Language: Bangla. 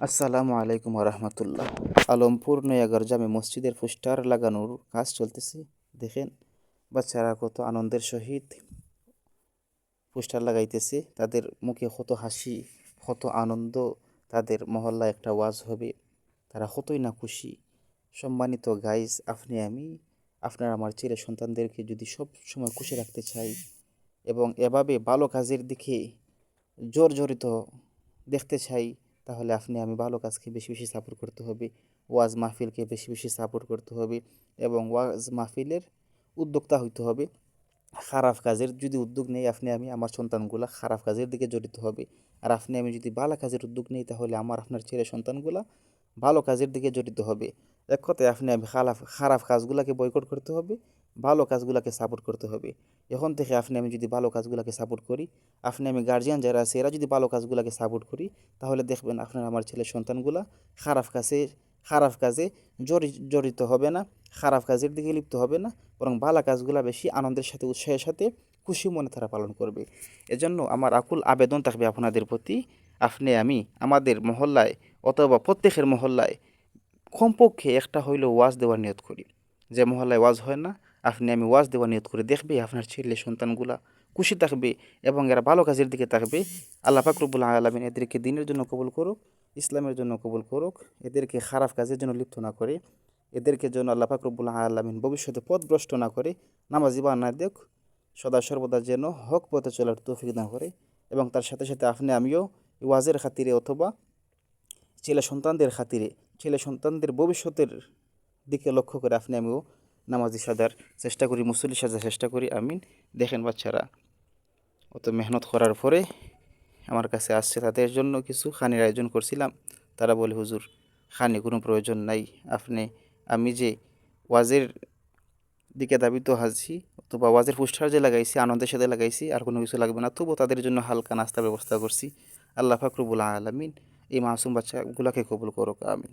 আসসালামু আলাইকুম রহমতুল্লাহ আলমপুর নয়াগর জামে মসজিদের পোস্টার লাগানোর কাজ চলতেছে। দেখেন, বাচ্চারা কত আনন্দের সহিত পোস্টার লাগাইতেছে। তাদের মুখে কত হাসি, কত আনন্দ, তাদের মহল্লা একটা ওয়াজ হবে। তারা কতই না খুশি। সম্মানিত গাইজ আপনি, আমি, আপনার আমার ছেলে সন্তানদেরকে যদি সব সময় খুশি রাখতে চাই এবং এভাবে ভালো কাজের দিকে জোর জড়িত দেখতে চাই তাহলে আপনি, আমি ভালো কাজকে বেশি বেশি সাপোর্ট করতে হবে। ওয়াজ মাহফিলকে বেশি বেশি সাপোর্ট করতে হবে এবং ওয়াজ মাহফিলের উদ্যোক্তা হইতে হবে। খারাপ কাজের যদি উদ্যোগ নেই, আপনি, আমি, আমার সন্তানগুলা খারাপ কাজের দিকে জড়িত হবে। আর আপনি, আমি যদি ভালো কাজের উদ্যোগ নেই, তাহলে আমার, আপনার ছেলে সন্তানগুলা ভালো কাজের দিকে জড়িত হবে। এক কথায় আপনি, আমি খারাপ খারাপ কাজগুলোকে বয়কট করতে হবে। ভালো কাজগুলোকে সাপোর্ট করতে হবে। এখন থেকে আপনি, আমি যদি ভালো কাজগুলোকে সাপোর্ট করি, আপনি আমি গার্জিয়ান যারা আছে, এরা যদি ভালো কাজগুলোকে সাপোর্ট করি, তাহলে দেখবেন আপনার আমার ছেলের সন্তানগুলা খারাপ কাজে খারাপ কাজে জড়িত হবে না, খারাপ কাজের দিকে লিপ্ত হবে না, বরং ভালো কাজগুলো বেশি আনন্দের সাথে, উৎসাহের সাথে খুশি মনে তারা পালন করবে। এজন্য আমার আকুল আবেদন থাকবে আপনাদের প্রতি, আপনি, আমি, আমাদের মহল্লায় অথবা প্রত্যেকের মহল্লায় কমপক্ষে একটা হইলেও ওয়াজ দেওয়ার নিয়ত করি। যে মহল্লায় ওয়াজ হয় না আপনি আমি ওয়াজ দেওয়া নিয়ত করে দেখবে আপনার ছেলে সন্তানগুলা খুশি থাকবে এবং এরা ভালো কাজের দিকে থাকবে আল্লাহ ফাকরুবুল আলমিন এদেরকে দিনের জন্য কবুল করুক, ইসলামের জন্য কবুল করুক, এদেরকে খারাপ কাজের জন্য লিপ্ত না করে, এদেরকে জন্য আল্লাহ ফাকরুবুল আলমিন ভবিষ্যতে পথভ্রষ্ট না করে, নামাজি বা না দেখ, সদা সর্বদা যেন হক পথে চলার তৌফিক না করে এবং তার সাথে সাথে আপনি আমিও ওয়াজের খাতিরে অথবা ছেলে সন্তানদের খাতিরে, ছেলে সন্তানদের ভবিষ্যতের দিকে লক্ষ্য করে আপনি আমিও নামাজি সাজার চেষ্টা করি, মুসল্লি সাজার চেষ্টা করি, আমিন। দেখেন বাচ্চারা অত মেহনত করার পরে আমার কাছে আসছে। তাদের জন্য কিছু খানির আয়োজন করছিলাম। তারা বলে, হুজুর, খানি কোনো প্রয়োজন নাই। আপনি, আমি যে ওয়াজের দিকে দাবিত হাসছি অথবা ওয়াজের পোস্টার যে লাগাইছি, আনন্দের সাথে লাগাইছি, আর কোনো কিছু লাগবে না। তবুও তাদের জন্য হালকা নাস্তার ব্যবস্থা করছি। আল্লাহ ফাকরুবুল আলমিন এই মাসুম বাচ্চাগুলাকে কবুল করুক, আমিন।